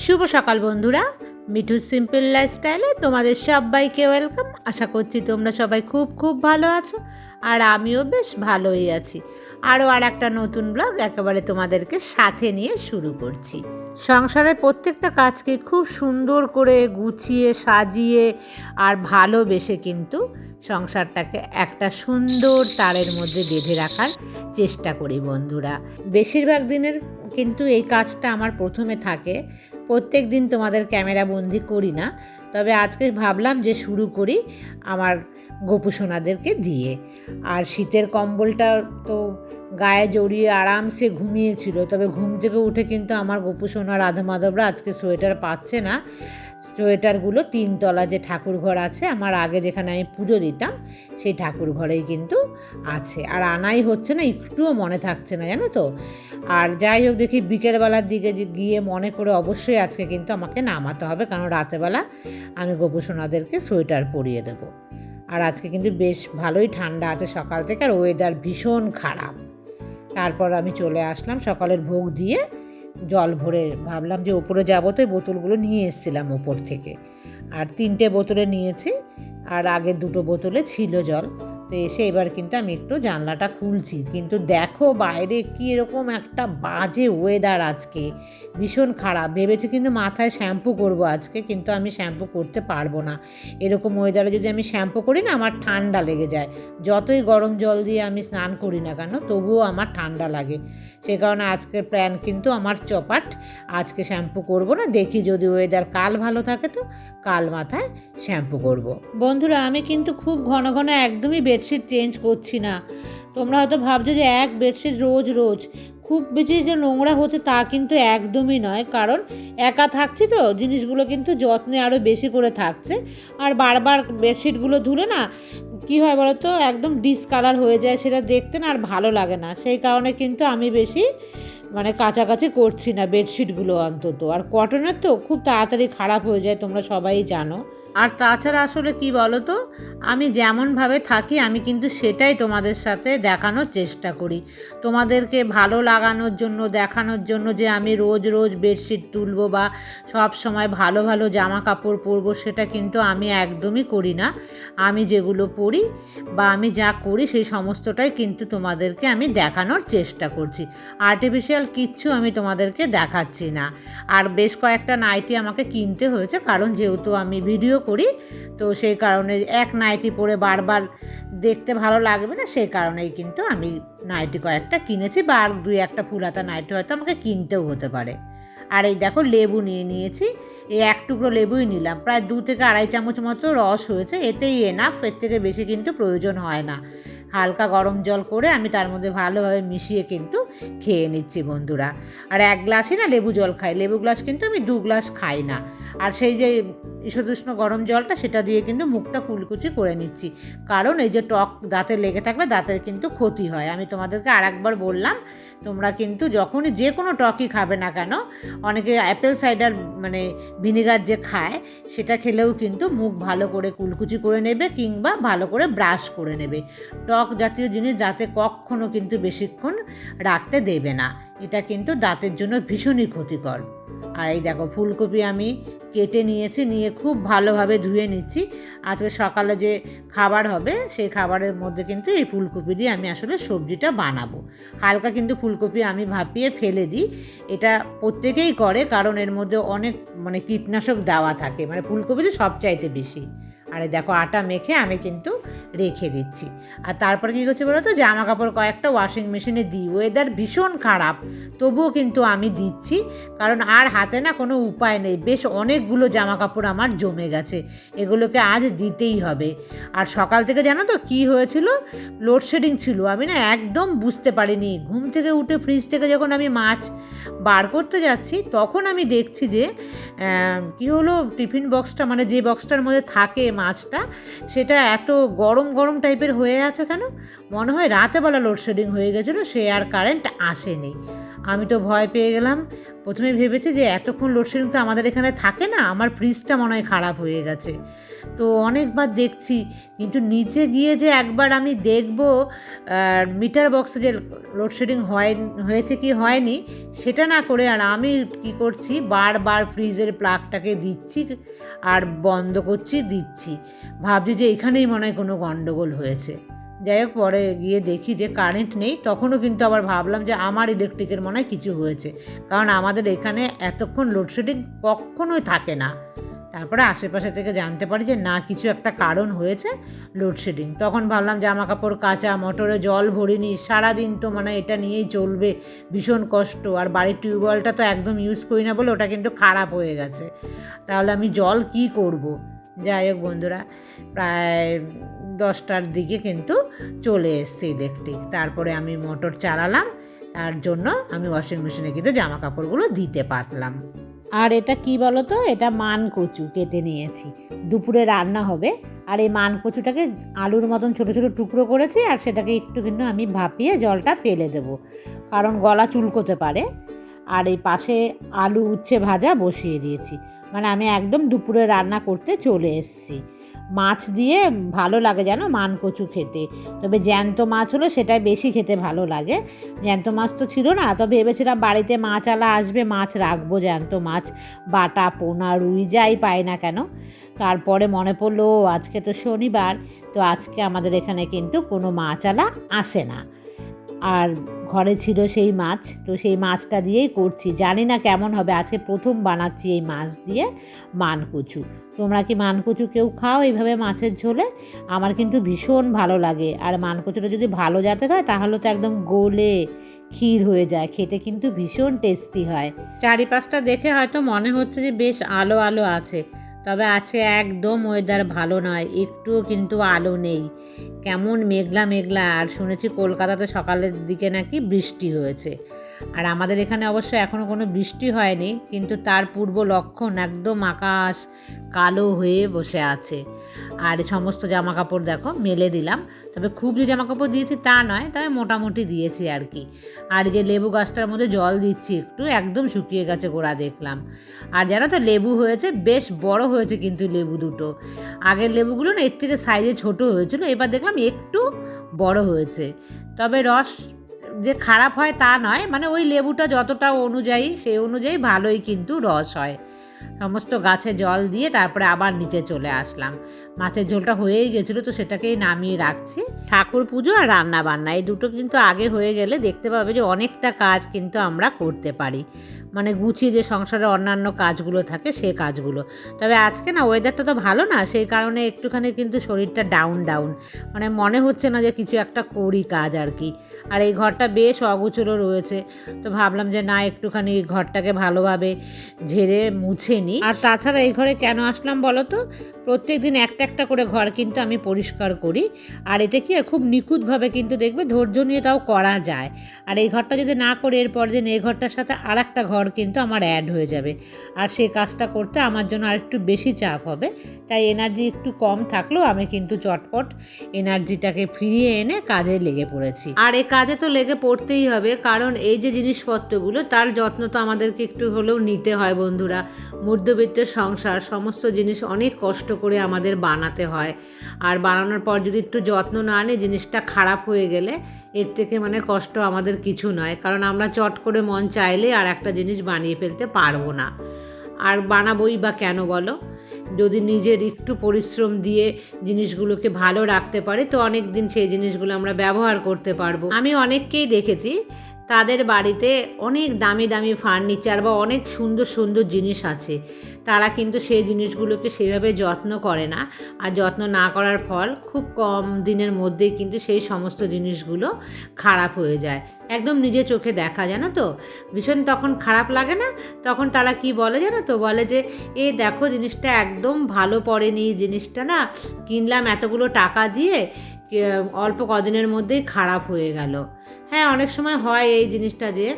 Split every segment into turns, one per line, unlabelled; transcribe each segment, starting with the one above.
শুভ সকাল বন্ধুরা। মিঠু সিম্পল লাইফস্টাইলে তোমাদের সবাইকে ওয়েলকাম আশা করছি তোমরা সবাই খুব খুব ভালো আছো আর আমিও বেশ ভালোই আছি। আরও আর একটা নতুন ব্লগ একেবারে তোমাদেরকে সাথে নিয়ে শুরু করছি। সংসারের প্রত্যেকটা কাজকে খুব সুন্দর করে গুছিয়ে, সাজিয়ে আর ভালোবেসে কিন্তু সংসারটাকে একটা সুন্দর তারের মধ্যে বেঁধে রাখার চেষ্টা করি বন্ধুরা। বেশিরভাগ দিনের কিন্তু এই কাজটা আমার প্রথমে থাকে প্রত্যেক দিন তোমাদের ক্যামেরা বন্দি করি না। তবে আজকে ভাবলাম যে শুরু করি আমার গোপু সোনাদেরকে দিয়ে। আর শীতের কম্বলটা তো গায়ে জড়িয়ে আরামসে ঘুমিয়েছিল, তবে ঘুম থেকে উঠে কিন্তু আমার গোপু সোনা মাধবরা আজকে সোয়েটার পাচ্ছে না। সোয়েটারগুলো তিনতলা যে ঠাকুর ঘর আছে, আমার আগে যেখানে আমি পুজো দিতাম, সেই ঠাকুর ঘরেই কিন্তু আছে। আর আনাই হচ্ছে না, একটুও মনে থাকছে না, জানো তো? আর যাই হোক, দেখি বিকেলবেলার দিকে গিয়ে মনে করে অবশ্যই আজকে কিন্তু আমাকে নামাতে হবে, কারণ রাতেবেলা আমি গোপসোনাদেরকে সোয়েটার পরিয়ে দেবো। আর আজকে কিন্তু বেশ ভালোই ঠান্ডা আছে সকাল থেকে, আর ওয়েদার ভীষণ খারাপ। তারপর আমি চলে আসলাম সকালের ভোগ দিয়ে জল ভরে ভাবলাম যে ওপরে যাব তো বোতলগুলো নিয়ে এসেছিলাম ওপর থেকে। আর তিনটে বোতলে নিয়েছি, আর আগের দুটো বোতলে ছিল জল। তো এসে এবার কিন্তু আমি একটু জানলাটা খুলছি। কিন্তু দেখো বাইরে কি এরকম একটা বাজে ওয়েদার আজকে। ভীষণ খারাপ। ভেবেছি কিন্তু মাথায় শ্যাম্পু করব আজকে, কিন্তু আমি শ্যাম্পু করতে পারব না। এরকম ওয়েদারে যদি আমি শ্যাম্পু করি না, আমার ঠান্ডা লেগে যায়। যতই গরম জল দিয়ে আমি স্নান করি না কেন, তবুও আমার ঠান্ডা লাগে। সে কারণে আজকের প্ল্যান কিন্তু আমার চপাট। আজকে শ্যাম্পু করব না, দেখি যদি ওয়েদার কাল ভালো থাকে তো কাল মাথায় শ্যাম্পু করব। বন্ধুরা, আমি কিন্তু খুব ঘন ঘন একদমই বেডশিট চেঞ্জ করছি না। তোমরা হয়তো ভাবছ যে এক বেডশিট রোজ রোজ। খুব বেশি যে নোংরা হচ্ছে তা কিন্তু একদমই নয়, কারণ একা থাকছি তো, জিনিসগুলো কিন্তু যত্নে আরও বেশি করে থাকছে। আর বারবার বেডশিটগুলো ধুলে না, কী হয় বলো তো একদম ডিসকালার হয়ে যায়, সেটা দেখতে না আর ভালো লাগে না। সেই কারণে কিন্তু আমি বেশি মানে কাছাকাছি করছি না বেডশিটগুলো অন্তত। আর কটনের তো খুব তাড়াতাড়ি খারাপ হয়ে যায়, তোমরা সবাই জানো। আর তাছাড়া আসলে কি বলো তো আমি যেমনভাবে থাকি, আমি কিন্তু সেটাই তোমাদের সাথে দেখানোর চেষ্টা করি। তোমাদেরকে ভালো লাগানোর জন্য, দেখানোর জন্য যে আমি রোজ রোজ বেডশিট তুলবো বা সব সময় ভালো ভালো জামা কাপড় পরবো, সেটা কিন্তু আমি একদমই করি না। আমি যেগুলো পরি বা আমি যা করি, সেই সমস্তটাই কিন্তু তোমাদেরকে আমি দেখানোর চেষ্টা করছি। আর্টিফিশিয়াল কিচ্ছু আমি তোমাদেরকে দেখাচ্ছি না। আর বেশ কয়েকটা নাইটি আমাকে কিনতে হয়েছে, কারণ যেহেতু আমি ভিডিও করি। তো সেই কারণে এক নাইটি পরে বারবার দেখতে ভালো লাগবে না, সেই কারণেই কিন্তু আমি নাইটি কয়েকটা কিনেছি বা আর দুই একটা ফুলাতা নাইটি হয়তো আমাকে কিনতেও হতে পারে। আর এই দেখো লেবু নিয়ে নিয়েছি, এই এক টুকরো লেবুই নিলাম। প্রায় দু থেকে আড়াই চামচ মতো রস হয়েছে, এতেই এনাফ এর থেকে বেশি কিন্তু প্রয়োজন হয় না। হালকা গরম জল করে আমি তার মধ্যে ভালোভাবে মিশিয়ে কিন্তু খেয়ে নিচ্ছি বন্ধুরা। আর এক গ্লাসই না লেবু জল খাই, লেবু গ্লাস কিন্তু আমি দু গ্লাস খাই না। আর সেই যে ঈষদুষ্ণ গরম জলটা, সেটা দিয়ে কিন্তু মুখটা কুলকুচি করে নিচ্ছি। কারণ এই যে টক দাঁতে লেগে থাকলে দাঁতের কিন্তু ক্ষতি হয়। আমি তোমাদেরকে আর একবার বললাম, তোমরা কিন্তু যখনই যে কোনো টকই খাবে না কেন, অনেকে অ্যাপেল সাইডার মানে ভিনেগার যে খায়, সেটা খেলেও কিন্তু মুখ ভালো করে কুলকুচি করে নেবে কিংবা ভালো করে ব্রাশ করে নেবে। টক জাতীয় জিনিস দাঁতে কখনো কিন্তু বেশিক্ষণ রাখতে দেবে না। এটা কিন্তু দাঁতের জন্য ভীষণই ক্ষতিকর। আর এই দেখো, ফুলকপি আমি কেটে নিয়েছি, নিয়ে খুব ভালোভাবে ধুয়ে নিচ্ছি। আজকে সকালে যে খাবার হবে, সেই খাবারের মধ্যে কিন্তু এই ফুলকপি দিয়ে আমি আসলে সবজিটা বানাবো। হালকা কিন্তু ফুলকপি আমি ভাপিয়ে ফেলে দিই। এটা প্রত্যেকেই করে, কারণ এর মধ্যে অনেক মানে কীটনাশক দেওয়া থাকে। মানে ফুলকপিতে সবচাইতে বেশি। আরে দেখো, আটা মেখে আমি কিন্তু রেখে দিচ্ছি। আর তারপরে কী করছে বলো তো? জামা কাপড় কয়েকটা ওয়াশিং মেশিনে দিই। ওয়েদার ভীষণ খারাপ। তবুও কিন্তু আমি দিচ্ছি। কারণ আর হাতে না কোনো উপায় নেই। বেশ অনেকগুলো জামা কাপড় আমার জমে গেছে। এগুলোকে আজ দিতেই হবে। আর সকাল থেকে জানো তো কী হয়েছিল? লোডশেডিং ছিল। আমি না একদম বুঝতে পারিনি। ঘুম থেকে উঠে ফ্রিজ থেকে যখন আমি মাছ বার করতে যাচ্ছি, তখন আমি দেখছি যে কী হলো? টিফিন বক্সটা মানে যে বক্সটার মধ্যে থাকে মাছটা, সেটা এত গরম গরম গরম টাইপের হয়ে আছে কেন? মনে হয় রাতেবেলা লোডশেডিং হয়ে গেছিল, সে আর কারেন্ট আসেনি। আমি তো ভয় পেয়ে গেলাম। প্রথমে ভেবেছি যে এতক্ষণ লোডশেডিং তো আমাদের এখানে থাকে না, আমার ফ্রিজটা মনে হয় খারাপ হয়ে গেছে। তো অনেকবার দেখছি, কিন্তু নিচে গিয়ে যে একবার আমি দেখব মিটার বক্সে যে লোডশেডিং হয়, হয়েছে কি হয়নি, সেটা না করে আর আমি কি করছি, বারবার ফ্রিজের প্লাগটাকে দিচ্ছি আর বন্ধ করছি, দিচ্ছি। ভাবছি যে এখানেই মনে হয় কোনো গণ্ডগোল হয়েছে। যাই হোক, পরে গিয়ে দেখি যে কারেন্ট নেই, তখনও কিন্তু আবার ভাবলাম যে আমার ইলেকট্রিকের মনে হয় কিছু হয়েছে। কারণ আমাদের এখানে এতক্ষণ লোডশেডিং কখনোই থাকে না। তারপরে আশেপাশে থেকে জানতে পারি যে না, কিছু একটা কারণ হয়েছে লোডশেডিং তখন ভাবলাম জামা কাপড় কাচা, মোটরে জল ভরিনি, সারাদিন তো মানে এটা নিয়েই চলবে, ভীষণ কষ্ট। আর বাড়ির টিউবওয়েলটা তো একদম ইউজ করি না বলে ওটা কিন্তু খারাপ হয়ে গেছে। তাহলে আমি জল কি করব? যাই হোক বন্ধুরা, প্রায় দশটার দিকে কিন্তু চলে এসছে ইলেকট্রিক তারপরে আমি মোটর চালালাম, তার জন্য আমি ওয়াশিং মেশিনে কিন্তু জামা কাপড়গুলো দিতে পারলাম। আর এটা কি বলো তো এটা মান কচু কেটে নিয়েছি। দুপুরে রান্না হবে। আর এই মান কচুটাকে আলুর মতন ছোটো ছোটো টুকরো করেছি আর সেটাকে একটু কিন্তু আমি ভাপিয়ে জলটা ফেলে দেব। কারণ গলা চুলকোতে পারে। আর এই পাশে আলু উচ্ছে ভাজা বসিয়ে দিয়েছি। মানে আমি একদম দুপুরে রান্না করতে চলে এসেছি। মাছ দিয়ে ভালো লাগে যেন মান কচু খেতে। তবে জ্যান্ত মাছ হলো সেটাই বেশি খেতে ভালো লাগে। জ্যান্ত মাছ তো ছিল না, তো ভেবেছিলাম বাড়িতে মাছ আলা আসবে, মাছ রাখব জ্যান্ত মাছ। বাটা, পোনা, রুই যাই পাই না কেন? তারপরে মনে পড়ল আজকে তো শনিবার, তো আজকে আমাদের এখানে কিন্তু কোনো মাছ আলা আসে না। আর ঘরে ছিল সেই মাছ, তো সেই মাছটা দিয়েই করছি। জানি না কেমন হবে, আজকে প্রথম বানাচ্ছি এই মাছ দিয়ে মানকুচু। তোমরা কি মানকুচু কেউ খাও এইভাবে মাছের ঝোলে? আমার কিন্তু ভীষণ ভালো লাগে। আর মানকুচুটা যদি ভালো জাতের হয়, তাহলে তো একদম গোলে ক্ষীর হয়ে যায়। খেতে কিন্তু ভীষণ টেস্টি হয়। চারিপাশটা দেখে হয়তো মনে হচ্ছে যে বেশ আলো আলো আছে। তবে আছে একদম ওয়েদার ভালো নয়, একটুও কিন্তু আলো নেই। কেমন মেঘলা মেঘলা, আর শুনেছি কলকাতাতে সকালের দিকে নাকি বৃষ্টি হয়েছে। আর আমাদের এখানে অবশ্য এখনও কোনো বৃষ্টি হয়নি, কিন্তু তার পূর্ব লক্ষণ একদম আকাশ কালো হয়ে বসে আছে। আর সমস্ত জামা কাপড় দেখো, মেলে দিলাম। তবে খুব যে জামা কাপড় দিয়েছি তা নয়, তবে মোটামুটি দিয়েছি আর কি। আর যে লেবু গাছটার মধ্যে জল দিচ্ছি একটু, একদম শুকিয়ে গেছে গোড়া দেখলাম। আর জানো তো, লেবু হয়েছে, বেশ বড় হয়েছে কিন্তু লেবু দুটো। আগের লেবুগুলো না, এর থেকে সাইজে ছোট হয়েছিল, এবার দেখলাম একটু বড় হয়েছে। তবে রস যে খারাপ হয় তা নয় মানে ওই লেবুটা যতটা অনুযায়ী, সেই অনুযায়ী ভালোই কিন্তু রস হয়। সমস্ত গাছে জল দিয়ে তারপরে আবার নিচে চলে আসলাম। মাছের ঝোলটা হয়েই গেছিল, তো সেটাকেই নামিয়ে রাখছি। ঠাকুর পুজো আর রান্না বান্না, এই দুটো কিন্তু আগে হয়ে গেলে দেখতে পাবে যে অনেকটা কাজ কিন্তু আমরা করতে পারি। মানে গুছিয়ে যে সংসারে অন্যান্য কাজগুলো থাকে সে কাজগুলো। তবে আজকে না ওয়েদারটা তো ভালো না, সেই কারণে একটুখানি কিন্তু শরীরটা ডাউন ডাউন মানে মনে হচ্ছে না যে কিছু একটা করি কাজ আর কি। আর এই ঘরটা বেশ অগুচলো রয়েছে, তো ভাবলাম যে না, একটুখানি ঘরটাকে ভালোভাবে ঝেড়ে মুছে নিই আর তাছাড়া এই ঘরে কেন আসলাম বলো তো? প্রত্যেক দিন একটা একটা করে ঘর কিন্তু আমি পরিষ্কার করি। আর এতে কি খুব নিখুঁতভাবে কিন্তু দেখবে ধৈর্য নিয়ে তাও করা যায়। আর এই ঘরটা যদি না করে এরপর দিন এই ঘরটার সাথে আর একটা ঘর কিন্তু আমার অ্যাড হয়ে যাবে। আর সেই কাজটা করতে আমার জন্য আর একটু বেশি চাপ হবে। তাই এনার্জি একটু কম থাকলেও আমি কিন্তু চটপট এনার্জিটাকে ফিরিয়ে এনে কাজে লেগে পড়েছি। আর এই কাজে তো লেগে পড়তেই হবে, কারণ এই যে জিনিসপত্রগুলো, তার যত্ন তো আমাদেরকে একটু হলেও নিতে হয় বন্ধুরা। মধ্যবিত্তের সংসার, সমস্ত জিনিস অনেক কষ্ট করে আমাদের বানাতে হয়। আর বানানোর পর যদি একটু যত্ন না নিই জিনিসটা খারাপ হয়ে গেলে এর থেকে মানে কষ্ট আমাদের কিছু নয়। কারণ আমরা চট করে মন চাইলে আর একটা জিনিস বানিয়ে ফেলতে পারব না। আর বানাবোই বা কেন বলো? যদি নিজের একটু পরিশ্রম দিয়ে জিনিসগুলোকে ভালো রাখতে পারি, তো অনেক দিন সেই জিনিসগুলো আমরা ব্যবহার করতে পারব। আমি অনেককেই দেখেছি, তাদের বাড়িতে অনেক দামি দামি ফার্নিচার বা অনেক সুন্দর সুন্দর জিনিস আছে। তারা কিন্তু সেই জিনিসগুলোকে সেভাবে যত্ন করে না। আর যত্ন না করার ফল খুব কম দিনের মধ্যেই কিন্তু সেই সমস্ত জিনিসগুলো খারাপ হয়ে যায়। একদম নিজে চোখে দেখা, জানো তো? ভীষণ তখন খারাপ লাগে না? তখন তারা কি বলে জানো তো? বলে যে, এ দেখো জিনিসটা একদম ভালো পড়েনি জিনিসটা না কিনলাম এতগুলো টাকা দিয়ে অল্প কদিনের মধ্যেই খারাপ হয়ে গেল। হ্যাঁ অনেক সময় হয় এই জিনিসটা যে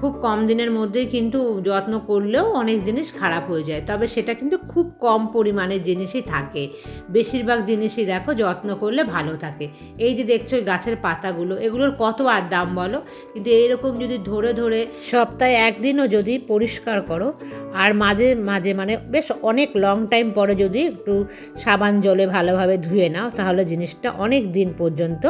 খুব কম দিনের মধ্যেই কিন্তু যত্ন করলেও অনেক জিনিস খারাপ হয়ে যায়। তবে সেটা কিন্তু খুব কম পরিমাণের জিনিসই থাকে। বেশিরভাগ জিনিসই দেখো যত্ন করলে ভালো থাকে। এই যে দেখছ গাছের পাতাগুলো, এগুলোর কত আর দাম বলো? কিন্তু এইরকম যদি ধরে ধরে সপ্তাহে একদিনও যদি পরিষ্কার করো, আর মাঝে মাঝে মানে বেশ অনেক লং টাইম পরে যদি একটু সাবান জলে ভালোভাবে ধুয়ে নাও, তাহলে জিনিসটা অনেক দিন পর্যন্ত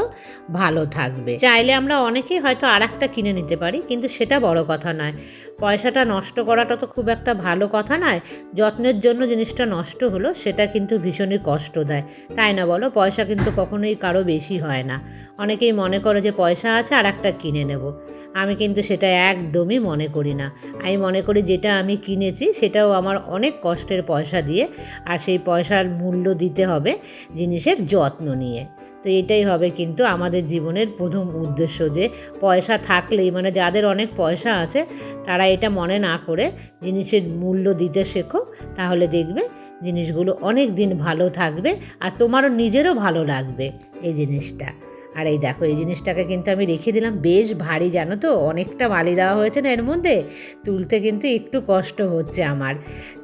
ভালো থাকবে। চাইলে আমরা অনেকেই হয়তো আর কিনে নিতে পারি, কিন্তু সেটা বড় কথা নয়। পয়সাটা নষ্ট করাটা তো খুব একটা ভালো কথা নয় যত্নের জন্য জিনিসটা নষ্ট হলো, সেটা কিন্তু ভীষণই কষ্ট দেয়। তাই না বলো? পয়সা কিন্তু কখনোই কারও বেশি হয় না। অনেকেই মনে করে যে পয়সা আছে আর একটা কিনে নেব। আমি কিন্তু সেটা একদমই মনে করি না। আমি মনে করি যেটা আমি কিনেছি, সেটাও আমার অনেক কষ্টের পয়সা দিয়ে, আর সেই পয়সার মূল্য দিতে হবে জিনিসের যত্ন নিয়ে। তো এটাই হবে কিন্তু আমাদের জীবনের প্রথম উদ্দেশ্য যে পয়সা থাকলেই মানে যাদের অনেক পয়সা আছে, তারা এটা মনে না করে জিনিসের মূল্য দিতে শেখো, তাহলে দেখবে জিনিসগুলো অনেক দিন ভালো থাকবে আর তোমারও নিজেরও ভালো লাগবে এই জিনিসটা। আর এই দেখো, এই জিনিসটাকে কিন্তু আমি রেখে দিলাম। বেশ ভারী, জানো তো? অনেকটা বালি দেওয়া হয়েছে না এর মধ্যে? তুলতে কিন্তু একটু কষ্ট হচ্ছে আমার।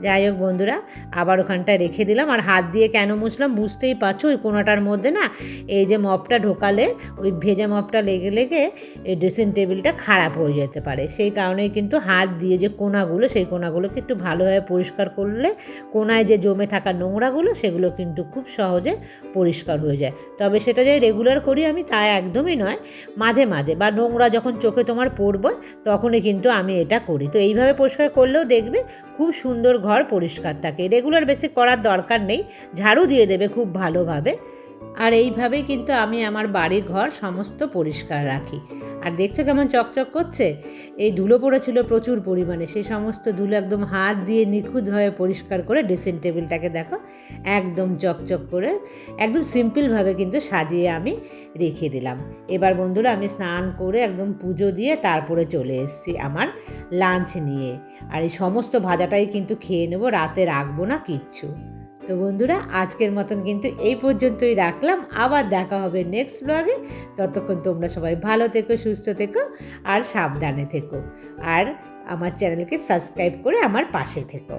যাই হোক বন্ধুরা, আবার ওখানটায় রেখে দিলাম। আর হাত দিয়ে কেন মুছলাম বুঝতেই পারছ? ওই কোনাটার মধ্যে না, এই যে মপটা ঢোকালে, ওই ভেজা মপটা লেগে লেগে এই ড্রেসিং টেবিলটা খারাপ হয়ে যেতে পারে। সেই কারণেই কিন্তু হাত দিয়ে যে কোনাগুলো, সেই কোনাগুলোকে একটু ভালোভাবে পরিষ্কার করলে, কোনায় যে জমে থাকা নোংরাগুলো, সেগুলো কিন্তু খুব সহজে পরিষ্কার হয়ে যায়। তবে সেটা যে রেগুলার করি, আমি তা একদমই নয়। মাঝে মাঝে বা নোংরা যখন চোখে তোমার পড়বে, তখনই কিন্তু আমি এটা করি। তো এইভাবে পরিষ্কার করলেও দেখবে খুব সুন্দর ঘর পরিষ্কার থাকে। রেগুলার বেশি করার দরকার নেই। ঝাড়ু দিয়ে দেবে খুব ভালোভাবে। আর এইভাবেই কিন্তু আমি আমার বাড়ি ঘর সমস্ত পরিষ্কার রাখি। আর দেখছ কেমন চকচক করছে? এই ধুলো পড়েছিল প্রচুর পরিমাণে। সেই সমস্ত ধুলো একদম হাত দিয়ে নিখুঁতভাবে পরিষ্কার করে ড্রেসিং টেবিলটাকে দেখো, একদম চকচক করে, একদম সিম্পলভাবে কিন্তু সাজিয়ে আমি রেখে দিলাম। এবার বন্ধুরা আমি স্নান করে একদম পুজো দিয়ে তারপরে চলে এসেছি আমার লাঞ্চ নিয়ে। আর এই সমস্ত ভাজাটাই কিন্তু খেয়ে নেব, রাতে রাখব না কিচ্ছু। তো বন্ধুরা, আজকের মতন কিন্তু এই পর্যন্তই রাখলাম। আবার দেখা হবে নেক্সট ব্লগে ততক্ষণ তোমরা সবাই ভালো থেকো, সুস্থ থেকো আর সাবধানে থেকো। আর আমার চ্যানেলকে সাবস্ক্রাইব করে আমার পাশে থেকো।